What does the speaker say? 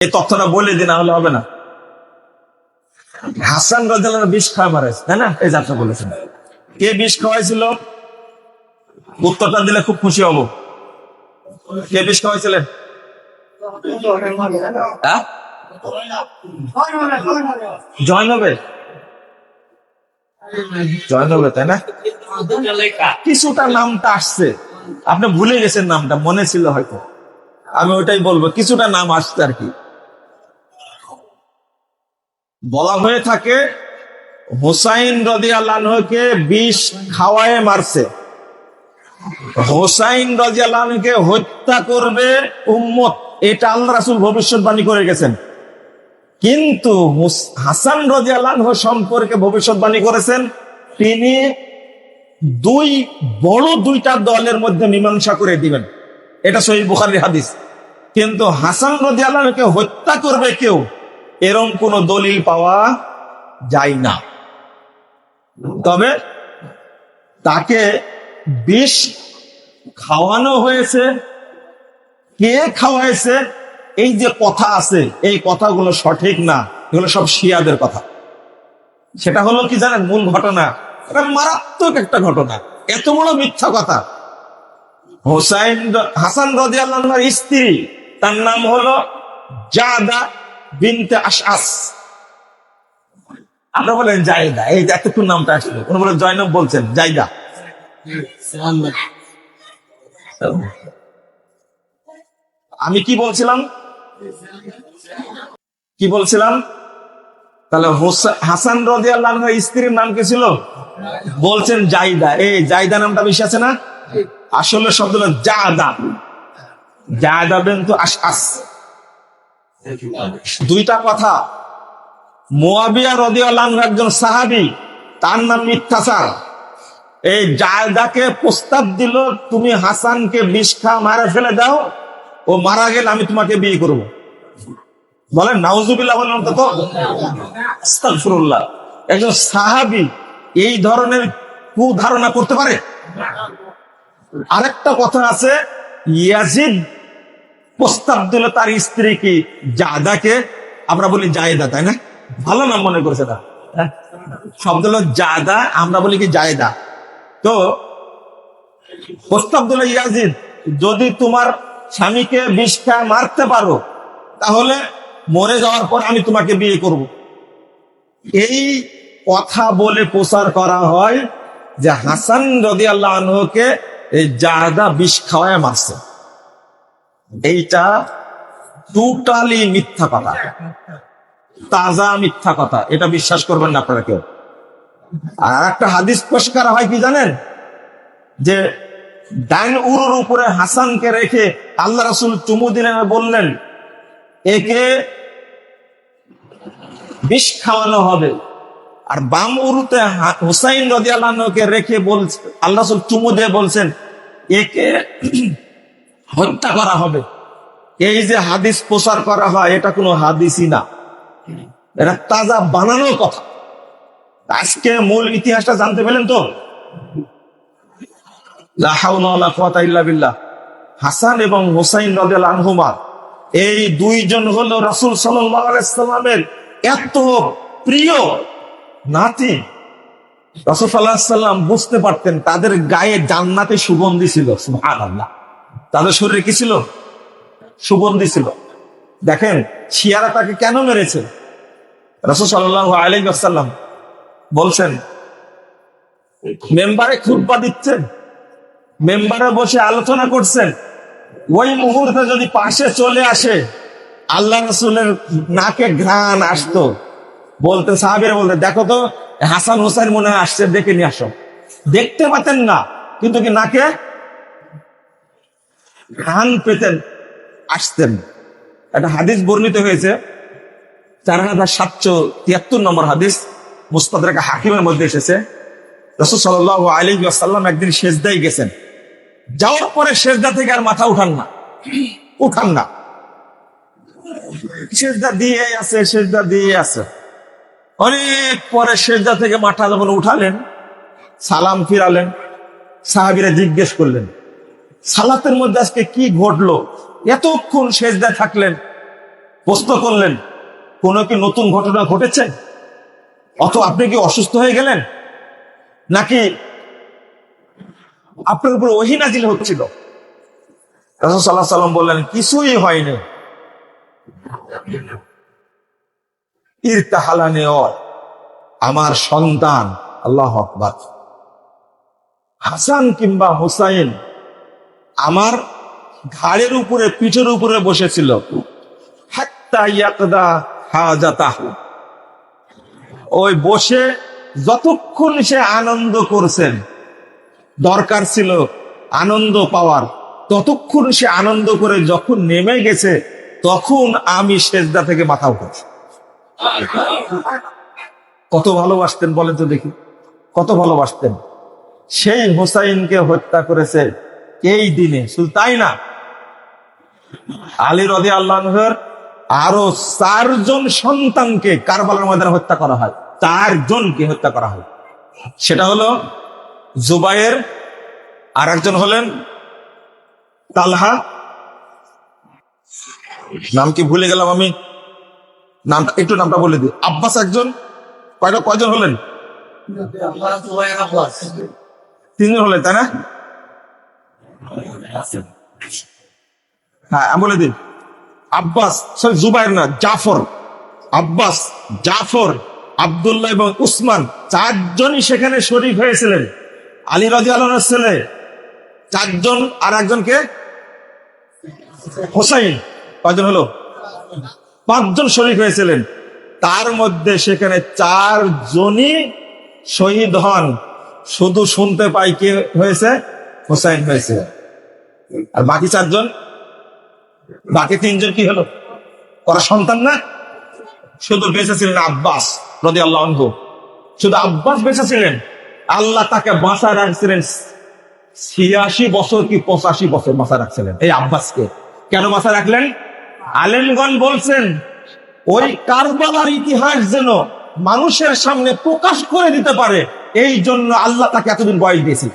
এই তথ্যটা বলে দিন হলে হবে না। হাসান রাজাল বিষ খাওয়া মারাইছে, তাই না? এই যাত্রা বলেছেন। কে বিষ খাওয়াইছিল? উত্তরটা দিলে খুব খুশি হব। কে বিষ খাওয়াইছিলেন? হ্যাঁ? জয়নবে। জয়নবে, তাই না? কিছুটা নামটা আসছে। আপনি ভুলে গেছেন নামটা, মনে ছিল হয়তো। আমি ওটাই বলব, কিছুটা নাম আসছে আর কি। বলা হয়ে থাকে, হোসাইন রদি আল্লাহকে বিষ খাওয়ায় মারছে। হোসাইন রাজি আল্লাহকে হত্যা করবে উম্মত, এটা আল্লাহ রাসুল ভবিষ্যৎবাণী করে গেছেন। কিন্তু হাসান রাজি আল্লাহ সম্পর্কে ভবিষ্যৎবাণী করেছেন, তিনি দুই, বড় দুইটা দলের মধ্যে মীমাংসা করে দিবেন। এটা সহি বুখারির হাদিস। কিন্তু হাসান রাজি আল্লাহকে হত্যা করবে কেউ? এরম কোন দলিল পাওয়া যায় না। তবে তাকে বিষ খাওয়ানো হয়েছে। কে খাওয়াইছে? এই যে কথা আছে, এই কথাগুলো সঠিক না, এগুলো সব শিয়াদের কথা। সেটা হলো কি জানেন, মূল ঘটনা? এটা মারাত্মক একটা ঘটনা, এত বড় মিথ্যা কথা। হোসাইন হাসান রাজি আল্লাহর স্ত্রী, তার নাম হলো জাদা বিনতে আপনারা বলেন, জায়দা। এই এতক্ষণ নামটা আসলো। কোন বলে, জয়নব বলছেন, জায়দা। আমি কি বলছিলাম? কি বলছিলাম? তাহলে হাসান রাজি আল্লাহ স্ত্রীর নাম কি ছিল? বলছেন জাইদা এই জাইদা নামটা বেশি আছে না? আসলে শব্দ হলো জাদা। জাদা বিন্তু আশআস। দুইটা কথা। মোয়াবিয়া রদিয়াল্লাহ একজন সাহাবি, তার নাম মিথ্যাচার এই জায়দাকে প্রস্তাব দিল, তুমি হাসানকে বিষ খা, মারা ফেলে দাও, ও মারা গেলে আমি তোমাকে বিয়ে করব। বলেন, নাউজুবিল্লাহ তো একজন সাহাবি এই ধরনের কুধারণা করতে পারে? আরেকটা কথা আছে, ইয়াজিদ প্রস্তাব দিল তার স্ত্রী কি জাদাকে? আমরা বলি জায়দা, তাই না? ভালো নাম মনে করেছে না হ্যাঁ? শব্দ হলো জাদা, আমরা বলি কি জায়দা। তো প্রস্তাব দিল ইয়াজিদ, যদি তোমার স্বামীকে বিষ খায় মারতে পারো, তাহলে মরে যাওয়ার পর আমি তোমাকে বিয়ে করব। এই কথা বলে প্রচার করা হয় যে হাসান রদি আল্লাহ আনহকে এই জাদা বিষ খাওয়ায় মারছে। এইটা টোটালি মিথ্যা কথা। তাজা মিথ্যা কথা। এটা বিশ্বাস করবেন না আপনারা কেউ। আর একটা হাদিস পেশ করা হয় কি জানেন? যে ডাইন উরুর উপরে হাসানকে রেখে আল্লাহ রাসুল চুমু দিলেন বললেন, একে বিষ খাওয়ানো হবে। আর বাম উরুতে হুসাইন রদি রেখে বলছে, আল্লাহ চুমু দিয়ে বলছেন, একে হত্যা করা হবে। এই যে হাদিস প্রচার করা হয়, এটা কোনো হাদিসই না। এটা তাজা বানানোর কথা। আজকে মূল ইতিহাসটা জানতে পেলেন তো। হাসান এবং হোসাইন রাদিয়াল আনহুমা, এই দুইজন হলো রাসূল সাল্লামের এত প্রিয় নাতি। রাসূল আলাইহি সাল্লাম বুঝতে পারতেন তাদের গায়ে জান্নাতে সুগন্ধি ছিল, সুবহানাল্লাহ। তাদের শরীরে কি ছিল? সুগন্ধি ছিল। দেখেন, শিয়ারা তাকে কেন মেরেছে? সাল্লাল্লাহু আলাইহি ওয়াসাল্লাম বলছেন, মেম্বারে খুতবা দিচ্ছেন, মেম্বারে বসে আলোচনা করছেন, ওই মুহূর্তে যদি পাশে চলে আসে, আল্লাহ রসুলের নাকে ঘ্রাণ আসতো। বলতে সাহাবিরা বলতে, দেখো তো, হাসান হোসেন মনে আসছে, দেখে নিয়ে আসো। দেখতে পাতেন না, কিন্তু কি নাকে ঘ্রাণ পেতেন, আসতেন। একটা হাদিস বর্ণিত হয়েছে, চার হাজার সাতশো তিয়াত্তর নম্বর হাদিস, মুস্তাদ হাকিমের মধ্যে এসেছে। রসুল সাল্লাহ আলী আসাল্লাম একদিন সেজদাই গেছেন। যাওয়ার পরে সেজদা থেকে আর মাথা উঠান না। উঠান না। সেজদা দিয়ে আছে, সেজদা দিয়ে আছে। অনেক পরে সেজদা থেকে মাথা যখন উঠালেন, সালাম ফিরালেন, সাহাবিরা জিজ্ঞেস করলেন সালাতের মধ্যে আজকে কি ঘটলো? এতক্ষণ সেজদা থাকলেন, প্রশ্ন করলেন, কোনো কি নতুন ঘটনা ঘটেছে? অত আপনি কি অসুস্থ হয়ে গেলেন? নাকি আপনার উপর ওহিনাজিল হচ্ছিল? সাল্লাল্লাহু সাল্লাম বললেন, কিছুই হয়নি। ইরতাহালানে আমার সন্তান, আল্লাহ আকবার। হাসান কিংবা হুসাইন আমার ঘাড়ের উপরে, পিঠের উপরে বসেছিল। ওই বসে যতক্ষণ সে আনন্দ করছেন, দরকার ছিল আনন্দ পাওয়ার, ততক্ষণ সে আনন্দ করে যখন নেমে গেছে, তখন আমি সেজদা থেকে মাথা উঠেছি কত ভালোবাসতেন বলেন তো দেখি। কত ভালোবাসতেন। সেই হোসাইনকে হত্যা করেছে এই দিনে শুধু তাই না? আলী রদি আল্লাহর আরও চারজন সন্তানকে কারবালার ময়দানে হত্যা করা হয়। চারজনকে হত্যা করা হয়। সেটা হলো জুবাইয়ের আর একজন হলেন তালহা। নাম কি ভুলে গেলাম আমি? নামটা একটু নামটা বলে দিই। আব্বাস একজন কয়টা কয়জন হলেন? তিনজন হলেন তাই না? হ্যাঁ আমি বলে দিন আব্বাস সরি জুবাইর না, জাফর। আব্বাস, জাফর, আবদুল্লাহ এবং উসমান চারজনই সেখানে শরিক হয়েছিলেন। আলী রাজি আলমের ছেলে, চারজন আর একজনকে হোসাইন, কয়জন হলো? পাঁচজন শরিক হয়েছিলেন। তার মধ্যে সেখানে চারজনই শহীদ হন। শুধু শুনতে পাই কে হয়েছে? হোসাইন হয়েছে। আর বাকি চারজন? বাকি তিনজন কি হলো? ওরা সন্তান না? শুধু বেঁচে ছিলেন আব্বাস রদি আল্লাহ শুধু আব্বাস বেঁচে ছিলেন আল্লাহ তাকে বাঁচা রাখছিলেন ছিয়াশি বছর কি পঁচাশি বছর বাঁচা রাখছিলেন এই আব্বাসকে। কেন বাঁচা রাখলেন? আলেমগণ বলছেন, ওই কারবালার ইতিহাস যেন মানুষের সামনে প্রকাশ করে দিতে পারে এই জন্য আল্লাহ তাকে এতদিন বয়স দিয়েছিল